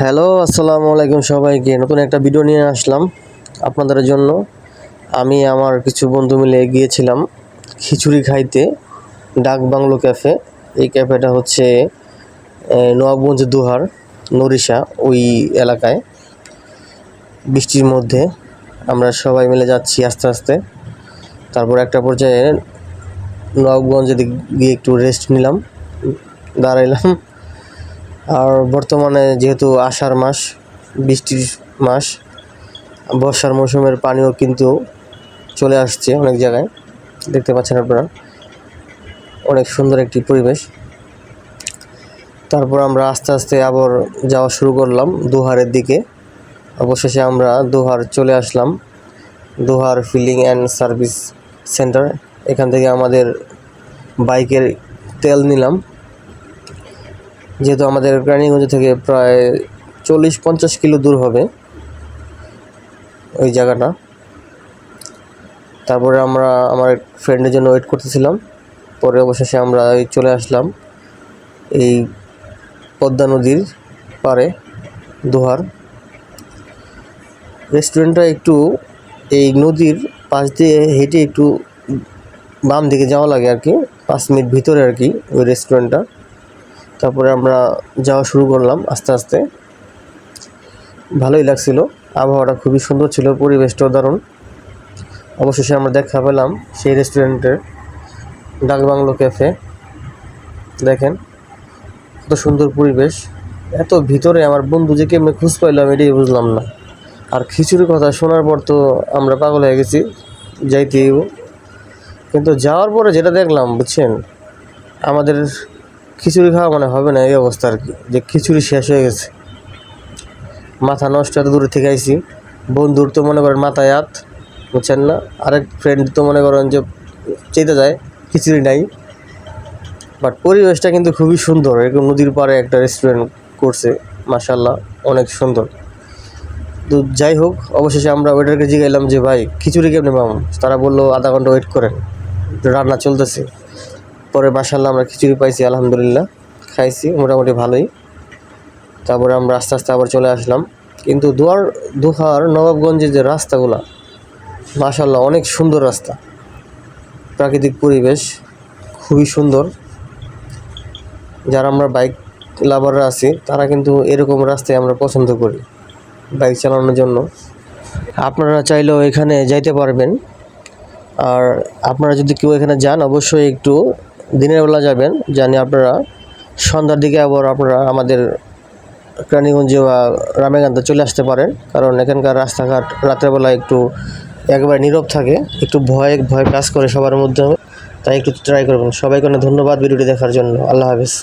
Hello, আসসালামু আলাইকুম সবাইকে। নতুন একটা ভিডিও নিয়ে আসলাম আপনাদের জন্য। আমি আমার কিছু বন্ধু মিলে গিয়েছিলাম খিচুড়ি খাইতে ডাক বাংলো ক্যাফে এই ক্যাফেটা হচ্ছে নবাবগঞ্জ দুহার, নরিশা, ওই এলাকায়। বৃষ্টির মধ্যে আমরা সবাই মিলে যাচ্ছি আস্তে আস্তে। তারপর একটা পর্যায়ে নবাবগঞ্জে গিয়ে একটু রেস্ট নিলাম, দাঁড়াইলাম। আর বর্তমানে যেহেতু আষাঢ় মাস, বৃষ্টির মাস, বর্ষার মৌসুমের পানিও কিন্তু চলে আসছে অনেক জায়গায়। দেখতে পাচ্ছেন আপনারা, অনেক সুন্দর একটি পরিবেশ। তারপর আমরা আস্তে আস্তে আবার যাওয়া শুরু করলাম দুহারের দিকে। অবশেষে আমরা দুহার চলে আসলাম, Duhar filling and service centre. এখান থেকে আমাদের বাইকের তেল নিলাম। যেহেতু আমাদের রানীগঞ্জ থেকে প্রায় চল্লিশ পঞ্চাশ কিলো দূর হবে ওই জায়গাটা। তারপরে আমরা আমার ফ্রেন্ডের জন্য ওয়েট করতেছিলাম। পরে অবশেষে আমরা এই চলে আসলাম এই পদ্মা নদীর পারে দোহার। রেস্টুরেন্টটা একটু এই নদীর পাশ দিয়ে হেঁটে একটু বাম দিকে যাওয়া লাগে আর কি, পাঁচ মিনিট ভিতরে আর কি ওই রেস্টুরেন্টটা তারপরে আমরা যাওয়া শুরু করলাম আস্তে আস্তে। ভালোই লাগছিল। আবহাওয়াটা খুবই সুন্দর ছিল, পরিবেশটাও দারুণ। অবশেষে আমরা দেখা পেলাম সেই রেস্টুরেন্টের ডাকবাংলো ক্যাফে। দেখেন, কত সুন্দর পরিবেশ। এত ভিতরে আমার বন্ধু যে কেমনি খুঁজ পাইলাম এটাই বুঝলাম না। আর খিচুড়ির কথা শোনার পর তো আমরা পাগল হয়ে গেছি, যাইতেই কিন্তু যাওয়ার পরে যেটা দেখলাম, বুঝছেন? আমাদের খিচুড়ি খাওয়া মানে হবে না, এই অবস্থা আর কি। যে খিচুড়ি শেষ হয়ে গেছে। মাথা নষ্ট এত দূরে থেকে আইছি। বন্ধুর তো মনে করেন মাথায় হাত, বুঝছেন না? আরেক ফ্রেন্ড তো মনে করেন যে চেতে যায়, খিচুড়ি নাই। বাট পরিবেশটা কিন্তু খুবই সুন্দর। এরকম নদীর পাড়ে একটা রেস্টুরেন্ট করছে মাসাল্লাহ অনেক সুন্দর। তো যাই হোক, অবশেষে আমরা ওয়েটারকে জিগাইলাম যে, ভাই, খিচুড়ি কেমনি পাবো তারা বলল, আধা ঘণ্টা ওয়েট করেন। রান্না চলতেছে। পরে মাসাল্লাহ আমরা খিচুড়ি পাইছি, আলহামদুলিল্লাহ। খাইছি, মোটামুটি ভালোই। তারপরে আমরা আস্তে আস্তে আবার চলে আসলাম। কিন্তু দুয়ার, দুহার নবাবগঞ্জের যে রাস্তাগুলা মাসাল্লাহ অনেক সুন্দর রাস্তা। প্রাকৃতিক পরিবেশ খুবই সুন্দর। যারা আমরা বাইক লাভাররা আছি, তারা কিন্তু এরকম রাস্তায় আমরা পছন্দ করি, বাইক চালানোর জন্য। আপনারা চাইলেও এখানে যাইতে পারবেন। আর আপনারা যদি কেউ এখানে যান, অবশ্যই একটু দিনের বেলা যাবেন, জানি আপনারা সন্ধ্যার দিকে আবার আপনারা আমাদের রানীগঞ্জে বা রামেগান্ধে চলে আসতে পারেন, কারণ এখানকার রাস্তাঘাট রাত্রেবেলা একটু একবার নীরব থাকে, একটু ভয় ভয় কাজ করে সবার মধ্যে। তাই একটু ট্রাই করবেন। সবাইকে অনেক ধন্যবাদ ভিডিওটি দেখার জন্য। আল্লাহ হাফিজ।